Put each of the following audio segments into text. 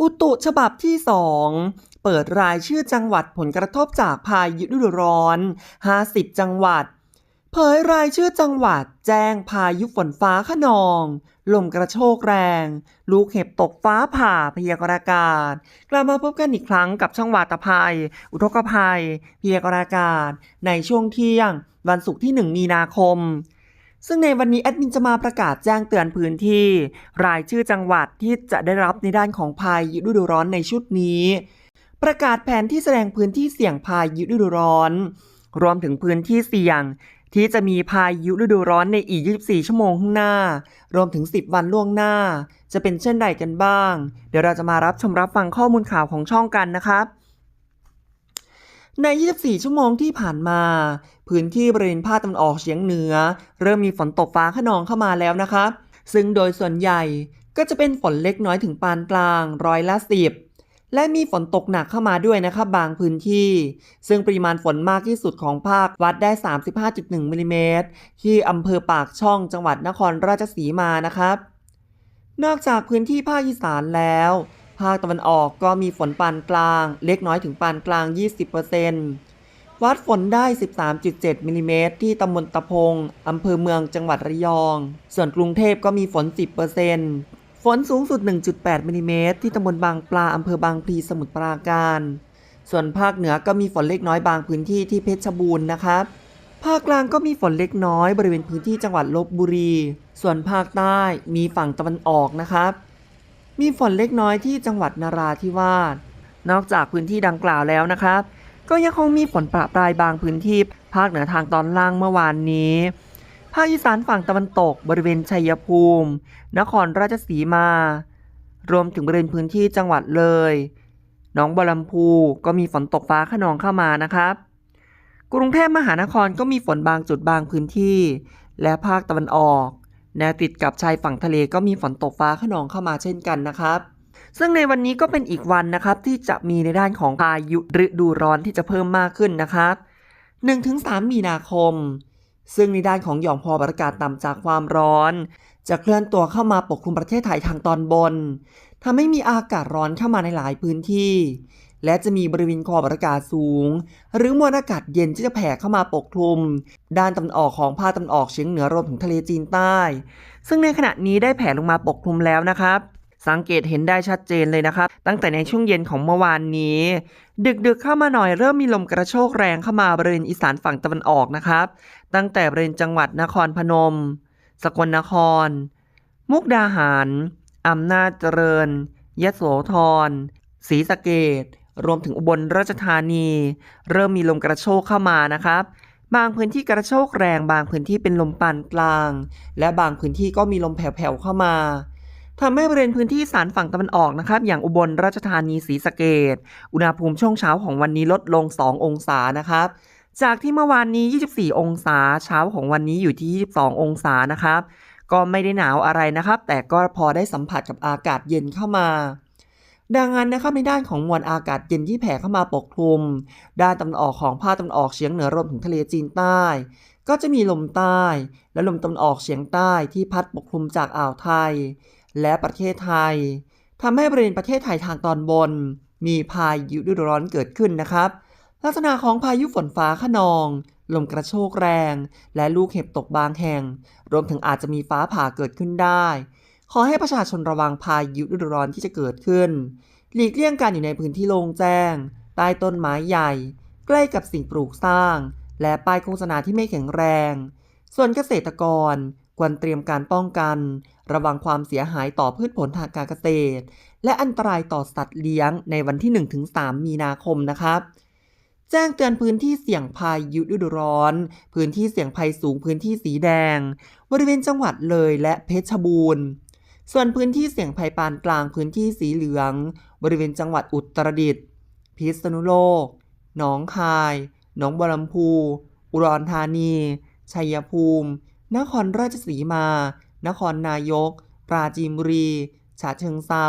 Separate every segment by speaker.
Speaker 1: อุตุฉบับที่ 2 เปิดรายชื่อจังหวัดผลกระทบจากพายุฤดูร้อน 50 จังหวัด เผยรายชื่อจังหวัดแจ้งพายุฝนฟ้าขนอง ลมกระโชกแรง ลูกเห็บตกฟ้าผ่าพยากรณ์อากาศ กลับมาพบกันอีกครั้งกับช่องวาตภัย อุทกภัยพยากรณ์อากาศ ในช่วงเที่ยง วันศุกร์ที่ 1 มีนาคม ซึ่งในวันนี้แอดมินจะมาประกาศแจ้งเตือนพื้นที่ รายชื่อจังหวัดที่จะได้รับในด้านของพายุฤดูร้อนในชุดนี้ ประกาศแผนที่แสดงพื้นที่เสี่ยงพายุฤดูร้อน รวมถึงพื้นที่เสี่ยง ที่จะมีพายุฤดูร้อนในอีก 24 ชั่วโมงข้างหน้า รวมถึง 10 วันล่วงหน้า จะเป็นเช่นใดกันบ้าง เดี๋ยวเราจะมารับชมรับฟังข้อมูลข่าวของช่องกันนะครับ ใน 24 ชั่วโมงที่ผ่านมา พื้นที่บริเวณภาคตะวันออกเฉียงเหนือ เริ่มมีฝนตกฟ้าขนองเข้ามาแล้วนะครับซึ่งโดยส่วนใหญ่ก็จะเป็นฝนเล็กน้อยถึงปานกลางร้อยละสิบและมีฝนตกหนักเข้ามาด้วยนะครับบางพื้นที่ ซึ่งปริมาณฝนมากที่สุดของภาควัดได้ 35.1มิลลิเมตรที่อำเภอปากช่องจังหวัดนครราชสีมานะครับ นอกจากพื้นที่ภาคอีสานแล้ว ภาคตะวันออกก็มีฝนปานกลาง เล็กน้อยถึงปานกลาง 20%วัดฝนได้ 13.7มิลลิเมตรที่ตำบลตะพง อำเภอเมืองจังหวัดระยอง ส่วนกรุงเทพก็มีฝน 10%ฝนสูงสุด 1.8มิลลิเมตรที่ตำบลบางปลา อำเภอบางพลีสมุทรปราการ ส่วนภาคเหนือก็มีฝนเล็กน้อยบางพื้นที่ที่เพชรบูรณ์นะครับภาคกลางก็มีฝนเล็กน้อยบริเวณพื้นที่จังหวัดลบบุรี ส่วนภาคใต้มีฝั่งตะวันออกนะครับ มีฝนเล็กน้อยที่จังหวัดนาราธิวาส นอกจากพื้นที่ดังกล่าวแล้วนะครับ ก็ยังคงมีฝนประปรายบางพื้นที่ภาคเหนือทางตอนล่างเมื่อวานนี้ ภาคอีสานฝั่งตะวันตกบริเวณชัยภูมิ นครราชสีมา รวมถึงบริเวณพื้นที่จังหวัดเลยหนองบัวลำพูก็มีฝนตกฟ้าขนองเข้ามานะครับ กรุงเทพมหานครก็มีฝนบางจุดบางพื้นที่ และภาคตะวันออก แนวติดกับชายฝั่งทะเลก็มีฝนตกฟ้าขนองเข้ามาเช่นกันนะครับซึ่งในวันนี้ก็เป็นอีกวันนะครับที่จะมีในด้านของพายุฤดูร้อนที่จะเพิ่มมากขึ้นนะครับ 1-3 มีนาคม ซึ่งในด้านของหย่อมความกาศต่ำจากความร้อน จะเคลื่อนตัวเข้ามาปกคลุมประเทศไทยทางตอนบนทำให้มีอากาศร้อนเข้ามาในหลายพื้นที่ และจะมีบริเวณควากาศสูง หรือมวลอากาศเย็นที่จะแผ่เข้ามาปกคลุม ด้านตะวันออกของภาคตะวันออกเฉียงเหนือรวมถึงทะเลจีนใต้ ซึ่งในขณะนี้ได้แผ่ลงมาปกคลุมแล้วนะครับ สังเกตเห็นได้ชัดเจนเลยนะครับ ตั้งแต่ในช่วงเย็นของเมื่อวานนี้ ดึกๆเข้ามาหน่อยเริ่มมีลมกระโชกแรงเข้ามาบริเวณอีสานฝั่งตะวันออกนะครับ ตั้งแต่บริเวณจังหวัดนครพนม สกลนคร มุกดาหารอำนาจเจริญยโสธรศรีสะเกด รวมถึงอุบลราชธานี เริ่มมีลมกระโชกเข้ามานะครับ บางพื้นที่กระโชกแรง บางพื้นที่เป็นลมปานกลาง และบางพื้นที่ก็มีลมแผ่วๆเข้ามาทำให้บริเวณพื้นที่สารฝั่งตะวันออกนะครับ อย่างอุบลราชธานีศรีสะเกดอุณหภูมิช่วงเช้าของวันนี้ลดลง 2 องศานะครับ จากที่เมื่อวานนี้ 24 องศาเช้าของวันนี้อยู่ที่ 22 องศานะครับ ก็ไม่ได้หนาวอะไรนะครับ แต่ก็พอได้สัมผัสกับอากาศเย็นเข้ามา ดังนั้นนะครับในด้านของมวลอากาศเย็นที่แผ่เข้ามาปกคลุม ด้านตะวันออกของภาคตะวันออกเฉียงเหนือรวมถึงทะเลจีนใต้ ก็จะมีลมใต้ และลมตะวันออกเฉียงใต้ที่พัดปกคลุมจากอ่าวไทย และประเทศไทยทำให้บริเวณประเทศไทยทางตอนบน มีพายุฤดูร้อนเกิดขึ้นนะครับ ลักษณะของพายุฝนฟ้าขนอง ลมกระโชกแรง และลูกเห็บตกบางแห่ง รวมถึงอาจจะมีฟ้าผ่าเกิดขึ้นได้ ขอให้ประชาชนระวังพายุฤดูร้อนที่จะเกิดขึ้น หลีกเลี่ยงการอยู่ในพื้นที่โล่งแจ้ง ใต้ต้นไม้ใหญ่ ใกล้กับสิ่งปลูกสร้าง และป้ายโฆษณาที่ไม่แข็งแรง ส่วนเกษตรกรควรเตรียมการป้องกัน ระวังความเสียหายต่อพืชผลทางการเกษตร และอันตรายต่อสัตว์เลี้ยงในวันที่ 1-3 มีนาคมนะครับแจ้งเตือนพื้นที่เสี่ยงพายุฤดูร้อน พื้นที่เสี่ยงภัยสูงพื้นที่สีแดง บริเวณจังหวัดเลยและเพชรบูรณ์ ส่วนพื้นที่เสี่ยงภัยปานกลางพื้นที่สีเหลือง บริเวณจังหวัดอุตรดิตถ์พิษณุโลก หนองคาย หนองบัวลำพู อุดรธานี ชัยภูมิ นครราชสีมา นครนายก ปราจีนบุรี ฉะเชิงเซา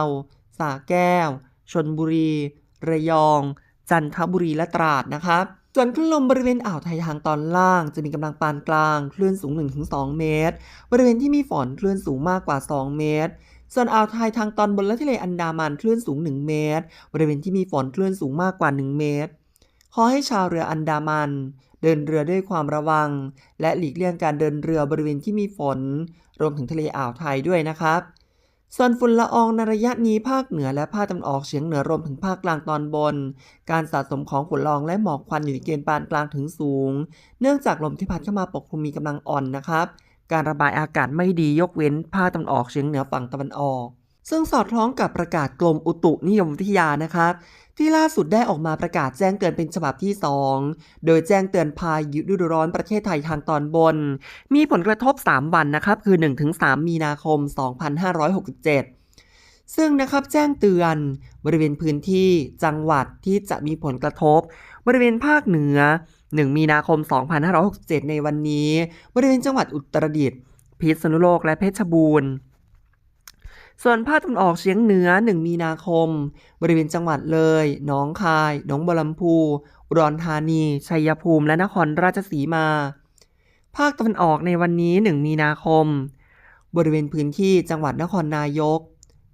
Speaker 1: สระแก้ว ชนบุรี ระยอง จันทบุรีและตราดนะครับ ส่วนคลื่นลมบริเวณอ่าวไทยทางตอนล่าง จะมีกำลังปานกลาง คลื่นสูง 1-2 เมตร บริเวณที่มีฝนคลื่นสูงมากกว่า 2 เมตร ส่วนอ่าวไทยทางตอนบนและทะเลอันดามันคลื่นสูง 1 เมตร บริเวณที่มีฝนคลื่นสูงมากกว่า 1 เมตร ขอให้ชาวเรืออันดามัน เดินเรือด้วยความระวัง และหลีกเลี่ยงการเดินเรือบริเวณที่มีฝน รวมถึงทะเลอ่าวไทยด้วยนะครับ ส่วนฝุ่นละอองในระยะนี้ภาคเหนือและภาคตะวันออกเฉียงเหนือรวมถึงภาคกลางตอนบน การสะสมของฝุ่นละอองและหมอกควันอยู่ในเกณฑ์ปานกลางถึงสูง เนื่องจากลมที่พัดเข้ามาปกคลุมมีกำลังอ่อนนะครับ การระบายอากาศไม่ดียกเว้นภาคตะวันออกเฉียงเหนือฝั่งตะวันออก ซึ่งสอดคล้องกับประกาศกรมอุตุนิยมวิทยานะครับ ที่ล่าสุดได้ออกมาประกาศแจ้งเตือนเป็นฉบับที่ 2 โดยแจ้งเตือนพายุฤดูร้อนประเทศไทยทางตอนบน มีผลกระทบ 3 วันนะครับ คือ 1-3 มีนาคม 2567ซึ่งนะครับแจ้งเตือนบริเวณพื้นที่จังหวัดที่จะมีผลกระทบ บริเวณภาคเหนือ 1 มีนาคม 2567 ในวันนี้ บริเวณจังหวัดอุตรดิตถ์พิษณุโลกและเพชรบูรณ์ ส่วนภาคตะวันออกเฉียงเหนือ 1 มีนาคม บริเวณจังหวัดเลย หนองคาย หนองบัวลำพูอุดรธานี ชัยภูมิ และนครราชสีมา ภาคตะวันออกในวันนี้ 1 มีนาคม บริเวณพื้นที่จังหวัดนครนายก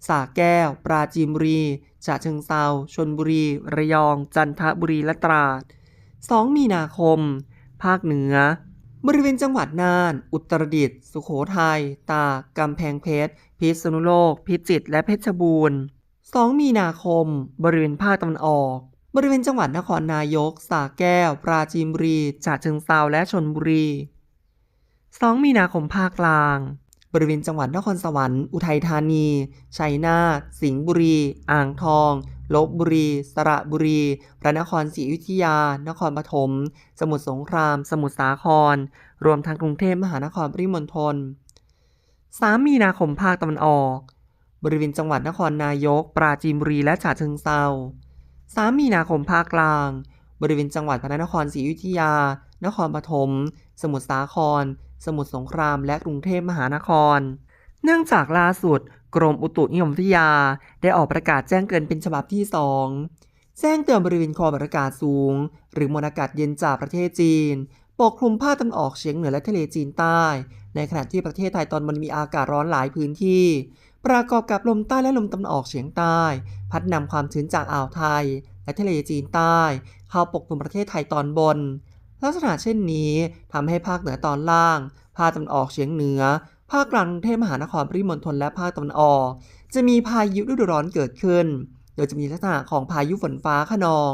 Speaker 1: สระแก้ว ปราจีนบุรี ฉะเชิงเซาชลบุรี ระยอง จันทบุรี และตราด 2 มีนาคม ภาคเหนือ บริเวณจังหวัดน่าน อุตรดิตถ์ สุโขทัย ตาก กำแพงเพชร พิษณุโลก พิจิตร และเพชรบูรณ์ 2 มีนาคม บริเวณภาคตะวันออก บริเวณจังหวัดนครนายก สระแก้ว ปราจีนบุรีฉะเชิงเซาและชนบุรี 2 มีนาคมภาคกลาง ริเวณจังหวัดนครสวรรค์ อุทัยธานี ชัยนาท สิงห์บุรี อ่างทองลบบุรี สระบุรี พระนครศรีอยุธยา นครปฐม สมุทรสงคราม สมุทรสาคร รวมทั้งกรุงเทพมหานครปริมณฑล 3 มีนาคมภาคตะวันออก บริเวณจังหวัดนครนายก ปราจีนบุรีและฉะเชิงเซา3 มีนาคมภาคกลาง บริเวณจังหวัดพระนครศรีอยุธยา นครปฐม สมุทรสาคร สมุทรสงครามและกรุงเทพมหานคร เนื่องจากล่าสุด กรมอุตุนิยมวิทยาได้ออกประกาศแจ้งเตือนเป็นฉบับที่ 2 แจ้งเตือนบริเวณความอากาศสูง หรือมวลอากาศเย็นจากประเทศจีน ปกคลุมภาคตะวันออกเฉียงเหนือและทะเลจีนใต้ ในขณะที่ประเทศไทยตอนบนมีอากาศร้อนหลายพื้นที่ประกอบกับลมใต้และลมตะวันออกเฉียงใต้ พัดนำความชื้นจากอ่าวไทย และทะเลจีนใต้ เข้าปกคลุมประเทศไทยตอนบน ลักษณะเช่นนี้ทำให้ภาคเหนือตอนล่าง ภาคตะวันออกเฉียงเหนือ ภาคกลางกรุงเทพมหานครปริมณฑลและภาคตะวันออก จะมีพายุฤดูร้อนเกิดขึ้น โดยจะมีลักษณะของพายุฝนฟ้าขนอง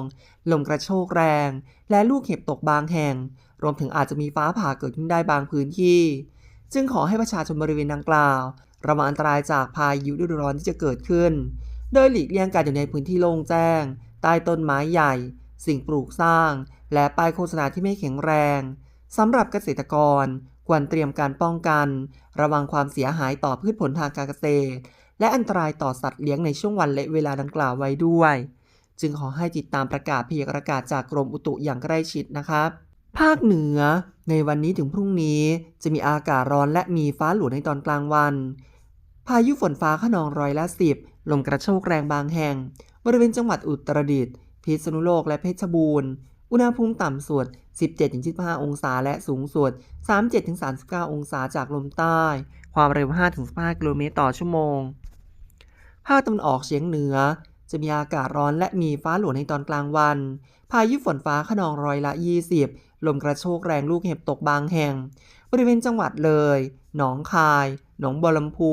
Speaker 1: ลมกระโชกแรง และลูกเห็บตกบางแห่ง รวมถึงอาจจะมีฟ้าผ่าเกิดขึ้นได้บางพื้นที่ จึงขอให้ประชาชนบริเวณดังกล่าวระวังอันตรายจากพายุฤดูร้อนที่จะเกิดขึ้น โดยหลีกเลี่ยงการอยู่ในพื้นที่โล่งแจ้ง ใต้ต้นไม้ใหญ่ สิ่งปลูกสร้าง และป้ายโฆษณาที่ไม่แข็งแรงสำหรับเกษตรกรควรเตรียมการป้องกัน ระวังความเสียหายต่อพืชผลทางการเกษตร และอันตรายต่อสัตว์เลี้ยงในช่วงวันและเวลาดังกล่าวไว้ด้วย จึงขอให้ติดตามประกาศพยากรณ์อากาศจากกรมอุตุอย่างใกล้ชิดนะครับ ภาคเหนือ ในวันนี้ถึงพรุ่งนี้จะมีอากาศร้อนและมีฟ้าหลวในตอนกลางวัน พายุฝนฟ้าขนองร้อยละสิบลมกระโชกแรงบางแห่ง บริเวณจังหวัดอุตรดิตถ์พิษณุโลกและเพชรบูรณ์ อุณหภูมิต่ำสุด 17-25 องศา และสูงสุด 37-39 องศาจากลมใต้ ความเร็ว 5-15 กิโลเมตรต่อชั่วโมง ภาคตะวันออกเฉียงเหนือ จะมีอากาศร้อนและมีฟ้าหลวในตอนกลางวัน พายุฝนฟ้าขนองร้อยละ 20 ลมกระโชกแรงลูกเห็บตกบางแห่ง บริเวณจังหวัดเลย หนองคาย หนองบัวลำพู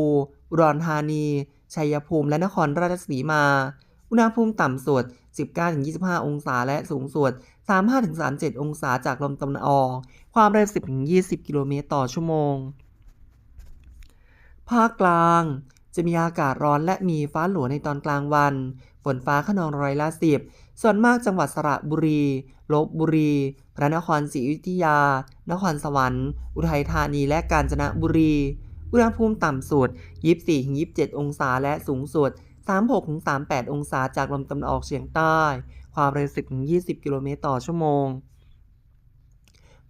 Speaker 1: อุดรธานี ชัยภูมิ และนครราชสีมา อุณหภูมิต่ำสุด19-25 องศาและสูงสุด 35-37 องศาจากลมตะวันออก ความเร็ว 10-20 กิโลเมตรต่อชั่วโมง ภาคกลาง จะมีอากาศร้อนและมีฟ้าหลวในตอนกลางวัน ฝนฟ้าขนองร้อยละสิบ ส่วนมากจังหวัดสระบุรี ลบบุรี พระนครศรีอยุธยา นครสวรรค์ อุทัยธานี และกาญจนบุรี อุณหภูมิต่ำสุด 24-27 องศาและสูงสุด 36-38 องศาจากลมตะวันออกเฉียงใต้ ความเร็ว 10-20 กิโลเมตรต่อชั่วโมง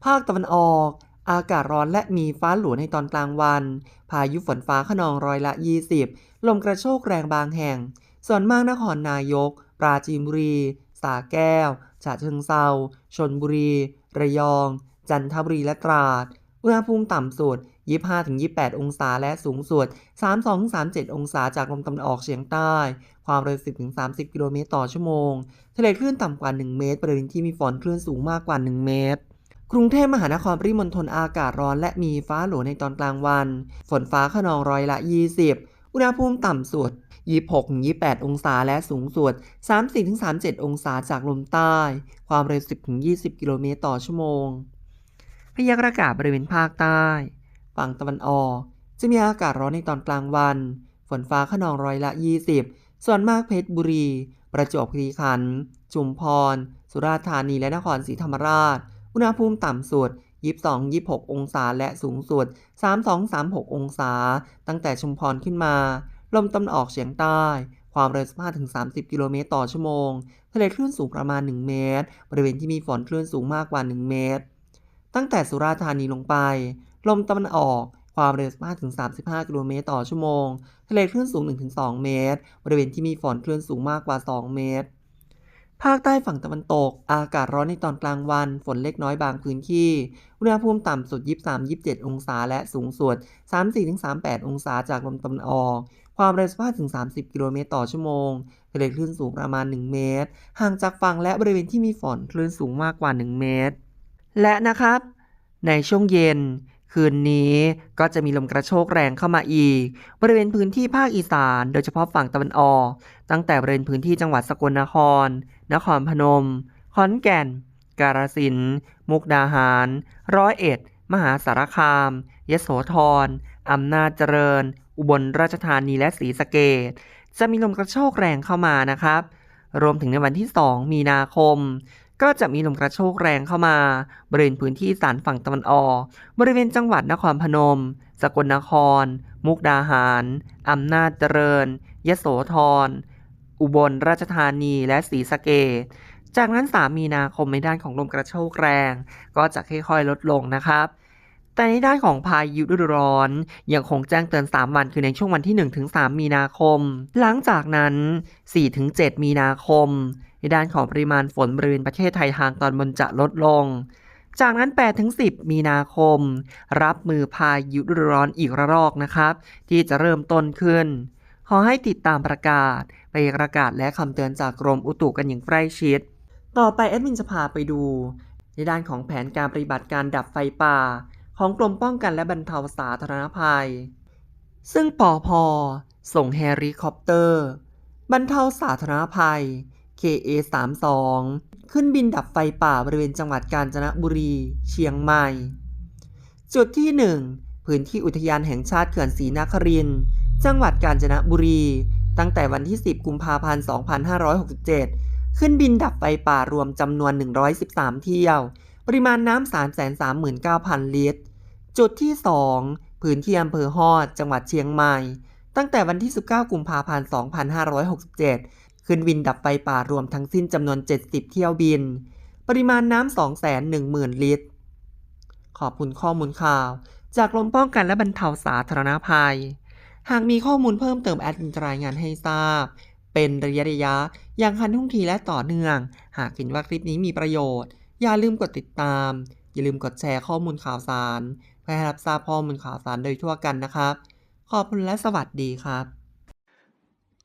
Speaker 1: ภาคตะวันออก อากาศร้อนและมีฟ้าหลวในตอนกลางวัน พายุฝนฟ้าขนองร้อยละ 20 ลมกระโชกแรงบางแห่ง ส่วนมากนครนายก ปราจีนบุรีสระแก้ว ฉะเชิงเซาชนบุรี ระยอง จันทบุรีและตราด อุณหภูมิต่ำสุด 25-28 องศาและสูงสุด 32-37 องศาจากลมตะวันออกเฉียงใต้ ความเร็ว 10-30 กิโลเมตรต่อชั่วโมง ทะเลคลื่นต่ำกว่า 1 เมตร บริเวณที่มีฝนคลื่นสูงมากกว่า 1 เมตรกรุงเทพมหานครปริมณฑลอากาศร้อนและมีฟ้าหลวในตอนกลางวัน ฝนฟ้าขนองร้อยละ 20 อุณหภูมิต่ำสุด 26-28 องศาและสูงสุด 34-37 องศาจากลมใต้ ความเร็ว 10-20 กิโลเมตรต่อชั่วโมง พยากรณ์อากาศบริเวณภาคใต้ ฝั่งตะวันออก จะมีอากาศร้อนในตอนกลางวัน ฝนฟ้าขนองร้อยละ 20 ส่วนมากเพชรบุรี ประจวบคีรีขันธ์ชุมพร สุราษฎร์ธานีและนครศรีธรรมราช อุณหภูมิต่ำสุด 22-26 องศาและสูงสุด 32-36 องศา ตั้งแต่ชุมพรขึ้นมา ลมตะวันออกเฉียงใต้ ความเร็ว 15-30 กิโลเมตรต่อชั่วโมง ทะเลคลื่นสูงประมาณ 1 เมตร บริเวณที่มีฝนคลื่นสูงมากกว่า 1 เมตรตั้งแต่สุราษฎร์ธานีลงไป ลมตะวันออก ความเร็ว 15-35 กิโลเมตรต่อชั่วโมง ทะเลคลื่นสูง 1-2 เมตร บริเวณที่มีฝนคลื่นสูงมากกว่า 2 เมตร ภาคใต้ฝั่งตะวันตก อากาศร้อนในตอนกลางวัน ฝนเล็กน้อยบางพื้นที่ อุณหภูมิต่ำสุด 23-27 องศา และสูงสุด 34-38 องศาจากลมตะวันออกความเร็ว15-30 กิโลเมตรต่อชั่วโมง ทะเลคลื่นสูงประมาณ 1 เมตร ห่างจากฝั่งและบริเวณที่มีฝนคลื่นสูงมากกว่า 1 เมตร และนะครับ ในช่วงเย็น คืนนี้ก็จะมีลมกระโชกแรงเข้ามาอีก บริเวณพื้นที่ภาคอีสาน โดยเฉพาะฝั่งตะวันออก ตั้งแต่บริเวณพื้นที่จังหวัดสกลนคร นครพนม ขอนแก่น กาฬสินธุ์มุกดาหาร ร้อยเอ็ด มหาสารคาม ยโสธรอำนาจเจริญ อุบลราชธานีและศรีสะเกษจะมีลมกระโชกแรงเข้ามานะครับ รวมถึงในวันที่ 2 มีนาคม ก็จะมีลมกระโชกแรงเข้ามา บริเวณพื้นที่สานฝั่งตะวันออก บริเวณจังหวัดนครพนม สกลนคร มุกดาหาร อำนาจเจริญ ยโสธร อุบลราชธานีและศรีสะเกษจากนั้น 3 มีนาคมในด้านของลมกระโชกแรง ก็จะค่อยๆลดลงนะครับแต่ในด้านของพายุฤดูร้อนยังคงแจ้งเตือน 3 วันคือในช่วงวันที่ 1-3 มีนาคม หลังจากนั้น 4-7 มีนาคม ในด้านของปริมาณฝนบริเวณประเทศไทยทางตอนบนจะลดลง จากนั้น 8-10 มีนาคม รับมือพายุฤดูร้อนอีกระลอกนะครับ ที่จะเริ่มต้นขึ้น ขอให้ติดตามประกาศ ไปประกาศและคำเตือนจากกรมอุตุกันอย่างใกล้ชิด ต่อไปแอดมินจะพาไปดู ในด้านของแผนการปฏิบัติการดับไฟป่า ของกรมป้องกันและบรรเทาสาธารณภัย ซึ่งปอพอส่งเฮลิคอปเตอร์ บรรเทาสาธารณภัย KA32 ขึ้นบินดับไฟป่าบริเวณจังหวัดกาญจนบุรี เชียงใหม่ จุดที่ 1 พื้นที่อุทยานแห่งชาติเขื่อนศรีนครินทร์จังหวัดกาญจนบุรี ตั้งแต่วันที่ 10 กุมภาพันธ์ 2567 ขึ้นบินดับไฟป่ารวมจำนวน 113 เที่ยว ปริมาณน้ำ339,000 ลิตร จุดที่ 2 พื้นที่อำเภอฮอด จังหวัดเชียงใหม่ ตั้งแต่วันที่ 19 กุมภาพันธ์ 2567 ขึ้นบินดับไฟป่ารวมทั้งสิ้นจำนวน 70 เที่ยวบิน ปริมาณน้ำ210,000 ลิตร ขอบคุณข้อมูลข่าว จากกรมป้องกันและบรรเทาสาธารณภัย หากมีข้อมูลเพิ่มเติมแอดมินจะรายงานให้ทราบ เป็นระยะระยะอย่างทันท่วงทีและต่อเนื่อง หากเห็นว่าคลิปนี้มีประโยชน์ อย่าลืมกดติดตาม อย่าลืมกดแชร์ข้อมูลข่าวสารเพื่อให้รับทราบข้อมูลข่าวสารโดยทั่วกันนะครับ ขอบคุณและสวัสดีครับ